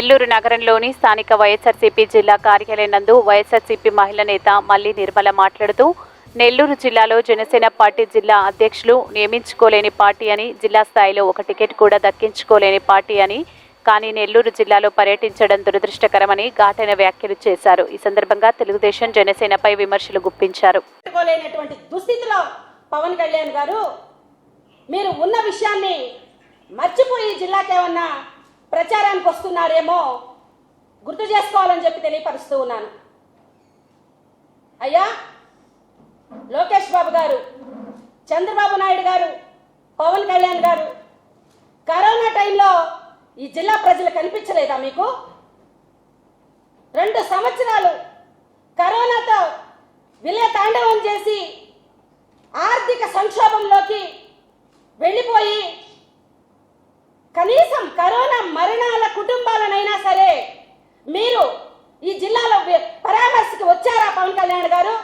నెల్లూరు నగరంలోని స్థానిక వైఎస్ఆర్సీపీ జిల్లా కార్యాలయం నందు వైఎస్ఆర్సీపీ మహిళా నేత మల్లి నిర్మల మాట్లాడుతూ నెల్లూరు జిల్లాలో జనసేన పార్టీ జిల్లా అధ్యక్షులు నియమించుకోలేని పార్టీ అని జిల్లా స్థాయిలో ఒక టికెట్ కూడా దక్కించుకోలేని పార్టీ అని కానీ నెల్లూరు జిల్లాలో పర్యటించడం దురదృష్టకరమని ఘాటైన వ్యాఖ్యలు చేశారు. ఈ సందర్భంగా తెలుగుదేశం జనసేనపై విమర్శలు గుప్పించారు. దుస్థితిలో పవన్ కళ్యాణ్ గారు మీరు ఉన్న విషయాన్ని మర్చిపోయి జిల్లాకేమన్నా ప్రచారానికి వస్తున్నారేమో గుర్తు చేసుకోవాలని చెప్పి తెలియపరుస్తూ ఉన్నాను. అయ్యా లోకేష్ బాబు గారు చంద్రబాబు నాయుడు గారు పవన్ కళ్యాణ్ గారు కరోనా టైంలో ఈ జిల్లా ప్రజలు కనిపించలేదా మీకు? రెండు సంవత్సరాలు కరోనాతో విలయ తాండవం చేసి ఆర్థిక సంక్షోభంలోకి వెళ్ళిపోయి కనీసం కరోనా మరణాల కుటుంబాలనైనా సరే మీరు ఈ జిల్లాలో పరామర్శకి వచ్చారా పవన్ కళ్యాణ్ గారు?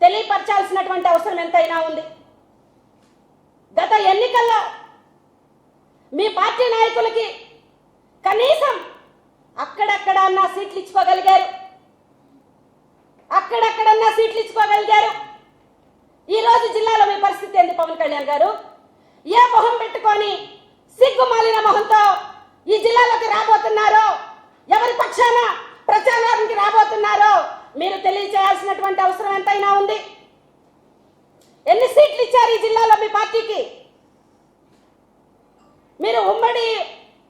తెలియపరచాల్సినటువంటి అవసరం ఎంతైనా ఉంది. గత ఎన్నికల్లో మీ పార్టీ నాయకులకి కనీసం అక్కడక్కడన్నా సీట్లు ఇచ్చుకోగలిగారు. అక్కడక్కడన్నా సీట్లు ఇచ్చుకోగలిగారు. ఈరోజు జిల్లాలో మీ పరిస్థితి ఏంది పవన్ కళ్యాణ్ గారు? ఏ మొహం పెట్టుకొని సిగ్గుమాలిన మొహంతో ఈ జిల్లాలోకి రాబోతున్నారో ఎవరి పక్షాన ప్రచారానికి రాబోతున్నారో మీరు తెలియచేయాల్సినటువంటి అవసరం ఎంతైనా ఉంది. ఎన్ని సీట్లు ఇచ్చారు ఈ జిల్లాలో మీ పార్టీకి? మీరు ఉమ్మడి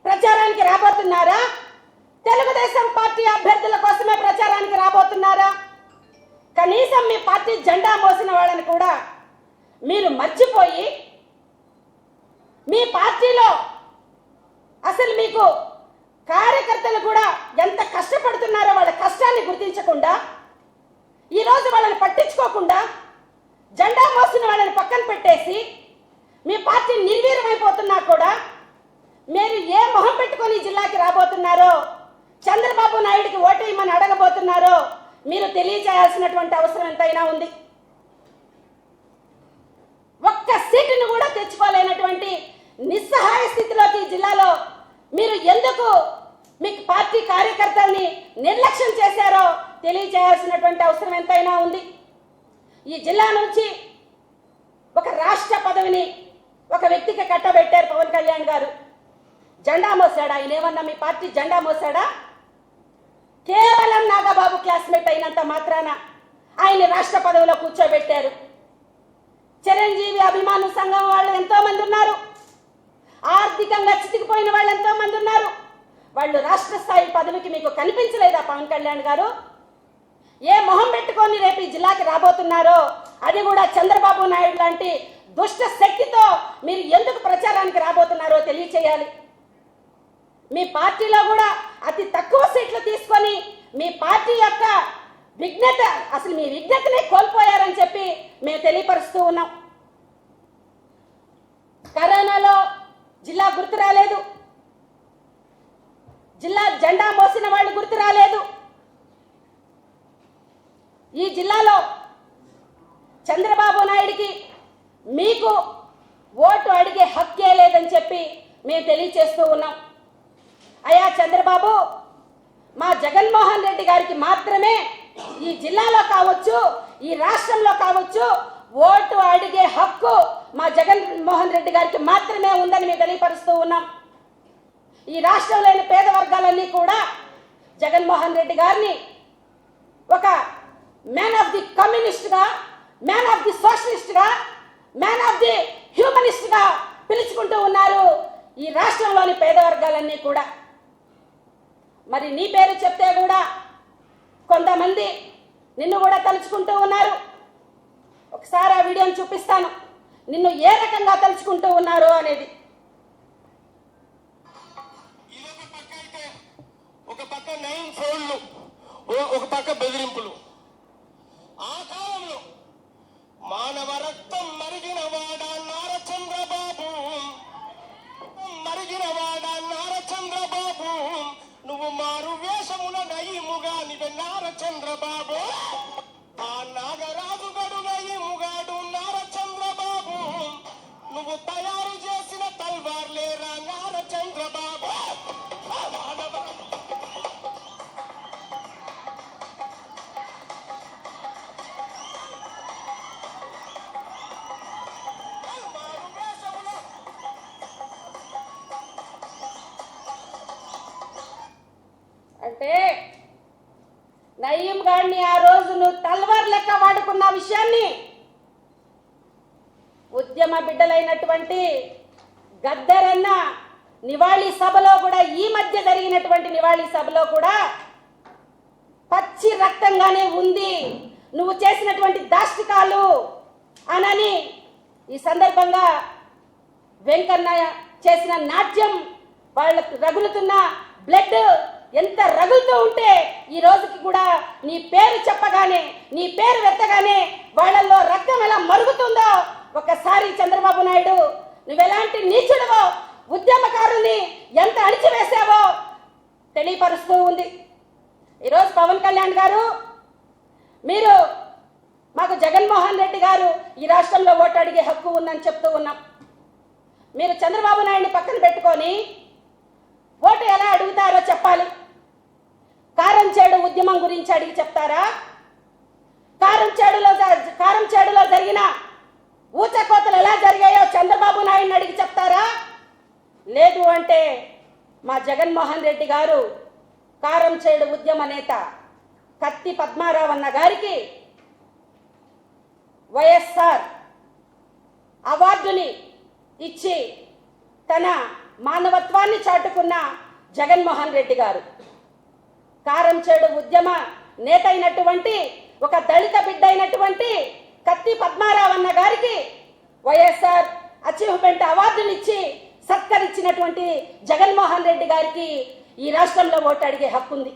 ప్రచారానికి రాబోతున్నారా? తెలుగుదేశం పార్టీ అభ్యర్థుల కోసమే ప్రచారానికి రాబోతున్నారా? కనీసం మీ పార్టీ జెండా మోసిన వాళ్ళని కూడా మీరు మర్చిపోయి మీ మీకు కార్యకర్తలు కూడా ఎంత కష్టపడుతున్నారో వాళ్ళ కష్టాన్ని గుర్తించకుండా ఈరోజు వాళ్ళని పట్టించుకోకుండా జెండా మోసిన వాళ్ళని పక్కన పెట్టేసి మీ పార్టీ నిర్వీర్యమైపోతున్నా కూడా మీరు ఏ మొహం పెట్టుకొని జిల్లాకి రాబోతున్నారో చంద్రబాబు నాయుడికి ఓటేయమని అడగబోతున్నారో మీరు తెలియజేయాల్సినటువంటి అవసరం ఎంతైనా ఉంది. ఒక్క సీటును కూడా తెచ్చుకోలేనటువంటి నిస్సహాయ స్థితిలోకి ఈ జిల్లాలో మీరు ఎందుకు మీ పార్టీ కార్యకర్తల్ని నిర్లక్ష్యం చేశారో తెలియజేయాల్సినటువంటి అవసరం ఎంతైనా ఉంది. ఈ జిల్లా నుంచి ఒక రాష్ట్ర పదవిని ఒక వ్యక్తికి కట్టబెట్టారు పవన్ కళ్యాణ్ గారు. జెండా మోసాడా? ఆయన ఏమన్నా మీ పార్టీ జెండా మోసాడా? కేవలం నాగబాబు క్లాస్మేట్ అయినంత మాత్రాన ఆయన రాష్ట్ర పదవిలో కూర్చోబెట్టారు. చిరంజీవి అభిమాను సంఘం వాళ్ళు ఎంతో మంది ఉన్నారు. ఆర్థికంగా చితికిపోయిన వాళ్ళు ఎంతో మంది ఉన్నారు. వాళ్ళు రాష్ట్ర స్థాయి పదవికి మీకు కనిపించలేదా పవన్ కళ్యాణ్ గారు? ఏ మొహం పెట్టుకొని రేపు ఈ జిల్లాకి రాబోతున్నారో? అది కూడా చంద్రబాబు నాయుడు లాంటి దుష్ట శక్తితో మీరు ఎందుకు ప్రచారానికి రాబోతున్నారో తెలియచేయాలి. మీ పార్టీలో కూడా అతి తక్కువ సీట్లు తీసుకొని మీ పార్టీ యొక్క విఘ్నత అసలు మీ విఘ్నతనే కోల్పోయారని చెప్పి మేము తెలియపరుస్తూ ఉన్నాం. కరోనాలో జిల్లా గుర్తు రాలేదు. జిల్లా జెండా మోసిన వాళ్ళు గుర్తు రాలేదు. ఈ జిల్లాలో చంద్రబాబు నాయుడికి మీకు ఓటు అడిగే హక్కే లేదని చెప్పి మేము తెలియచేస్తూ ఉన్నాం. అయ్యా చంద్రబాబు మా జగన్మోహన్ రెడ్డి గారికి మాత్రమే ఈ జిల్లాలో కావచ్చు ఈ రాష్ట్రంలో కావచ్చు ఓటు అడిగే హక్కు మా జగన్మోహన్ రెడ్డి గారికి మాత్రమే ఉందని మేము తెలియపరుస్తూ ఉన్నాం. ఈ రాష్ట్రంలోని పేద వర్గాలన్నీ కూడా జగన్మోహన్ రెడ్డి గారిని ఒక మ్యాన్ ఆఫ్ ది కమ్యూనిస్ట్గా మ్యాన్ ఆఫ్ ది సోషలిస్ట్గా మ్యాన్ ఆఫ్ ది హ్యూమనిస్ట్గా పిలుచుకుంటూ ఉన్నారు ఈ రాష్ట్రంలోని పేద వర్గాలన్నీ కూడా. మరి నీ పేరు చెప్తే కూడా కొంతమంది నిన్ను కూడా తలుచుకుంటూ ఉన్నారు. ఒకసారి ఆ వీడియోని చూపిస్తాను. నిన్ను ఏ రకంగా తలుచుకుంటూ ఉన్నారు అనేది. ఒక పక్క నైన్ ఫోన్లు ఒక పక్క బెదిరింపులు. ఆ కాలంలో మానవ రక్తం మరిగిన వాడా నార చంద్రబాబు మరిగిన వాడా నార చంద్రబాబు నువ్వు మారు వేషమున నయముగా నివె నార చంద్రబాబు అంటే నయీం గారిని ఆ రోజు నువ్వు తల్వార్ లెక్క వాడుకున్న విషయాన్ని ఉద్యమ బిడ్డలైనటువంటి గద్దరన్న నివాళి సభలో కూడా ఈ మధ్య జరిగినటువంటి నివాళి సభలో కూడా పచ్చి రక్తంగానే ఉంది. నువ్వు చేసినటువంటి దాష్టికాలు అనని ఈ సందర్భంగా వెంకన్న చేసిన నాట్యం వాళ్ళకు రగులుతున్న బ్లడ్ ఎంత రగులుతూ ఉంటే ఈ రోజుకి కూడా నీ పేరు చెప్పగానే నీ పేరు వెత్తగానే వాళ్ళల్లో రక్తం ఎలా మరుగుతుందో ఒకసారి చంద్రబాబు నాయుడు నువ్వెలాంటి నీచుడవో ఉద్యమకారుల్ని ఎంత అణిచివేశావో తెలియపరుస్తూ ఉంది. ఈరోజు పవన్ కళ్యాణ్ గారు మీరు మాకు జగన్మోహన్ రెడ్డి గారు ఈ రాష్ట్రంలో ఓటు అడిగే హక్కు ఉందని చెప్తూ ఉన్నాం. మీరు చంద్రబాబు నాయుడిని పక్కన పెట్టుకొని ఓటు ఎలా అడుగుతారో చెప్పాలి. కారం చేడు ఉద్యమం గురించి అడిగి చెప్తారా? కారం చేడులో కారం చేడులో జరిగిన ఊచకోతలు ఎలా జరిగాయో చంద్రబాబు నాయుడిని అడిగి చెప్తారా? లేదు అంటే మా జగన్మోహన్ రెడ్డి గారు కారం చేడు ఉద్యమ నేత కత్తి పద్మారావు అన్న గారికి వైఎస్ఆర్ అవార్డుని ఇచ్చి తన మానవత్వాన్ని చాటుకున్న జగన్మోహన్ రెడ్డి గారు. కారం చేడు ఉద్యమ నేత అయినటువంటి ఒక దళిత బిడ్డ అయినటువంటి కత్తి పద్మారావు అన్న గారికి వైఎస్ఆర్ అచీవ్మెంట్ అవార్డునిచ్చి సత్కరించినటువంటి జగన్మోహన్ రెడ్డి గారికి ఈ రాష్ట్రంలో ఓటు అడిగే హక్కు ఉంది.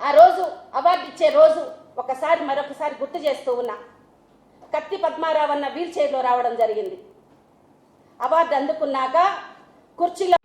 ఆ రోజు అవార్డు ఇచ్చే రోజు ఒకసారి మరొకసారి గుర్తు చేస్తూ ఉన్నా. కత్తి పద్మారావు అన్న వీల్ చైర్లో రావడం జరిగింది. అవార్డు అందుకున్నాక కుర్చీలో